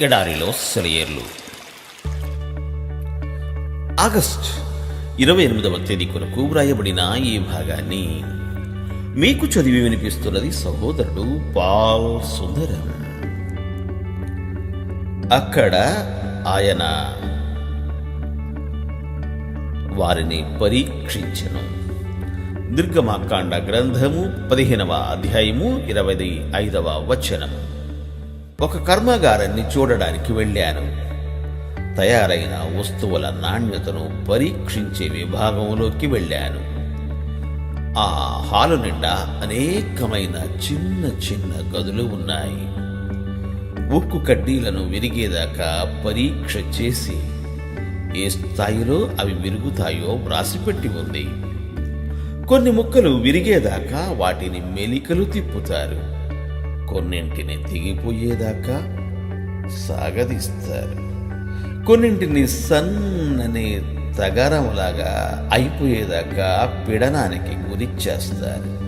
ఎడారిలో సెలయేర్లు. ఆగస్ట్ ఇరవై ఎనిమిదవ తేదీ కొరకు వ్రాయబడిన ఈ భాగాన్ని మీకు చదివి వినిపిస్తున్నది సహోదరుడు పాల్ సుందరం. అక్కడ ఆయన వారిని పరీక్షించను. దుర్గమాకాండ గ్రంథము పదిహేనవ అధ్యాయము ఇరవై ఐదవ వచనము. ఒక కర్మాగారాన్ని చూడడానికి వెళ్ళాను. తయారైన వస్తువుల నాణ్యతను పరీక్షించే విభాగంలోకి వెళ్ళాను. ఆ హాలు నిండా అనేకమైన చిన్న చిన్న గదులు ఉన్నాయి. ఉక్కు కడ్డీలను విరిగేదాకా పరీక్ష చేసి ఏ స్థాయిలో అవి విరుగుతాయో వ్రాసిపెట్టి ఉంది. కొన్ని ముక్కలు విరిగేదాకా వాటిని మెలికలు తిప్పుతారు. కొన్నింటిని దిగిపోయేదాకా సాగదీస్తారు. కొన్నింటిని సన్నని తగరంలాగా అయిపోయేదాకా పీడనానికి గురిచేస్తారు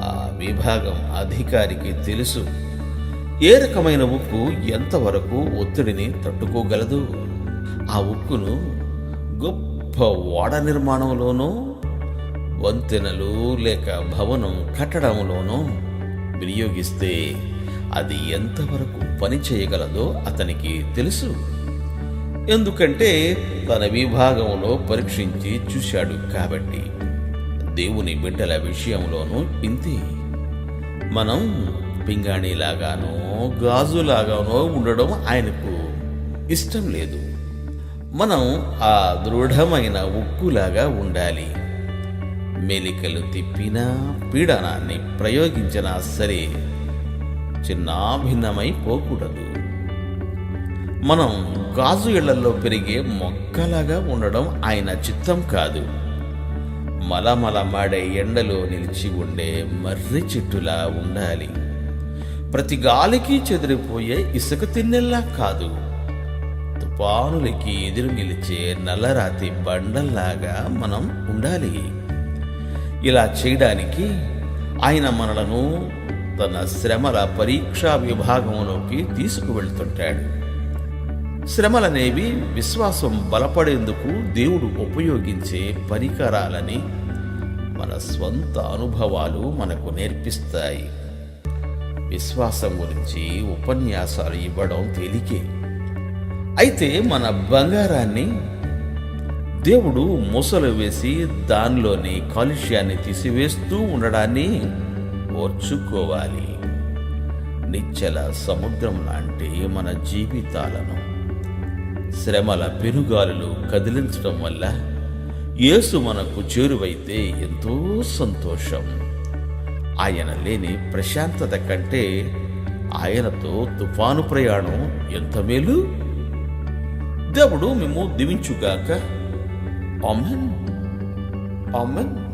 ఆ విభాగం అధికారికి తెలుసు ఏ రకమైన ఉక్కు ఎంతవరకు ఒత్తిడిని తట్టుకోగలదు. ఆ ఉక్కును గొప్ప ఓడ నిర్మాణంలోనూ వంతెనలు లేక భవనం కట్టడంలోనూ వినియోగిస్తే అది ఎంతవరకు పని చేయగలదో అతనికి తెలుసు. ఎందుకంటే తన విభాగంలో పరీక్షించి చూశాడు కాబట్టి. దేవుని బిడ్డల విషయంలోనూ ఇంతే. మనం పింగాణిలాగానో గాజులాగానో ఉండడం ఆయనకు ఇష్టం లేదు. మనం ఆ దృఢమైన ఉక్కులాగా ఉండాలి. మెలికలు తిప్పినా పీడనాన్ని ప్రయోగించినా సరే చిన్నాభిన్నమైపోకూడదు మనం గాజు ఇళ్ళలో పెరిగే మొక్కలాగా ఉండడం ఆయన చిత్తం కాదు. మలమల మాడే ఎండలో నిలిచి ఉండే మర్రి చెట్టులా ఉండాలి. ప్రతి గాలికి చెదిరిపోయే ఇసుక తిన్నెల్లా కాదు. తుపానులకి ఎదురు నిలిచే నల్లరాతి బండల్లాగా మనం ఉండాలి. ఇలా చేయడానికి ఆయన మనలను తన శ్రమల పరీక్షా విభాగంలోకి తీసుకువెళ్తుంటాడు. శ్రమలనేవి విశ్వాసం బలపడేందుకు దేవుడు ఉపయోగించే పరికరాలని మన స్వంత అనుభవాలు మనకు నేర్పిస్తాయి. విశ్వాసం గురించి ఉపన్యాసాలు ఇవ్వడం తేలికే. అయితే మన బంగారాన్ని దేవుడు మూసలు వేసి దానిలోని కాలుష్యాన్ని తీసివేస్తూ ఉండడాన్ని ఓర్చుకోవాలి. నిచ్చల సముద్రం లాంటి మన జీవితాలను శ్రమల పెనుగాలులు కదిలించడం వల్ల యేసు మనకు చేరువైతే ఎంతో సంతోషం. ఆయన లేని ప్రశాంతత కంటే ఆయనతో తుఫాను ప్రయాణం ఎంత మేలు? దేవుడు మేము దివించుగాక Amen, amen.